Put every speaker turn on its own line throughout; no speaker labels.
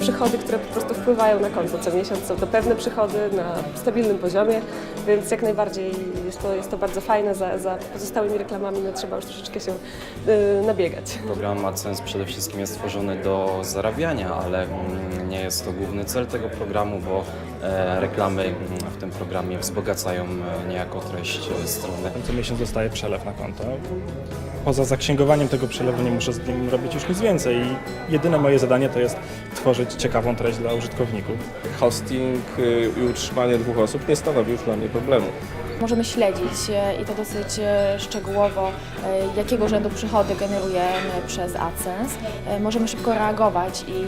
przychody, które po prostu wpływają na konto co miesiąc. Są to pewne przychody na stabilnym poziomie, więc jak najbardziej jest to, jest to bardzo fajne. Za, za pozostałymi reklamami no, trzeba już troszeczkę się y, nabiegać.
Program AdSense przede wszystkim jest stworzony do zarabiania, ale mm, nie jest to główny cel tego programu, bo e, reklamy mm, w tym programie wzbogacają e, niejako treść e, strony.
Co miesiąc dostaję przelew na konto. Poza zaksięgowaniem tego przelewu nie muszę z nim robić już nic więcej. I jedyne moje zadanie to jest tworzyć ciekawą treść dla użytkowników.
hosting y, i utrzymanie dwóch osób nie stanowi już dla mnie problemu.
Możemy śledzić e, i to dosyć e, szczegółowo, jakiego rzędu przychody generujemy przez AdSense. Możemy szybko reagować i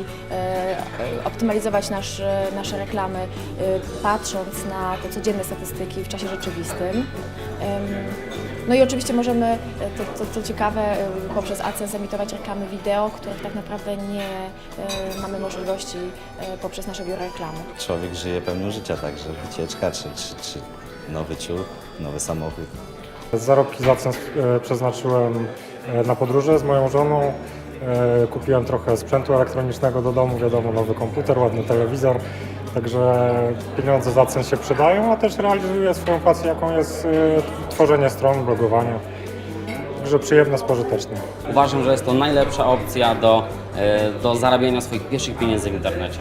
optymalizować nasz, nasze reklamy, patrząc na te codzienne statystyki w czasie rzeczywistym. No i oczywiście możemy, to, to, to ciekawe, e, poprzez AdSense emitować reklamy wideo, których tak naprawdę nie e, mamy możliwości e, poprzez nasze biuro reklamy.
człowiek żyje pełnią życia, także wycieczka, czy, czy, czy nowy ciuch, nowy samochód.
Zarobki za cen e, przeznaczyłem na podróże z moją żoną. Kupiłem trochę sprzętu elektronicznego do domu, wiadomo, nowy komputer, ładny telewizor. Także pieniądze za cen się przydają, a też realizuję swoją pasję, jaką jest tworzenie stron, blogowanie. Także przyjemne, spożyteczne.
Uważam, że jest to najlepsza opcja do, e, do zarabiania swoich pierwszych pieniędzy w internecie.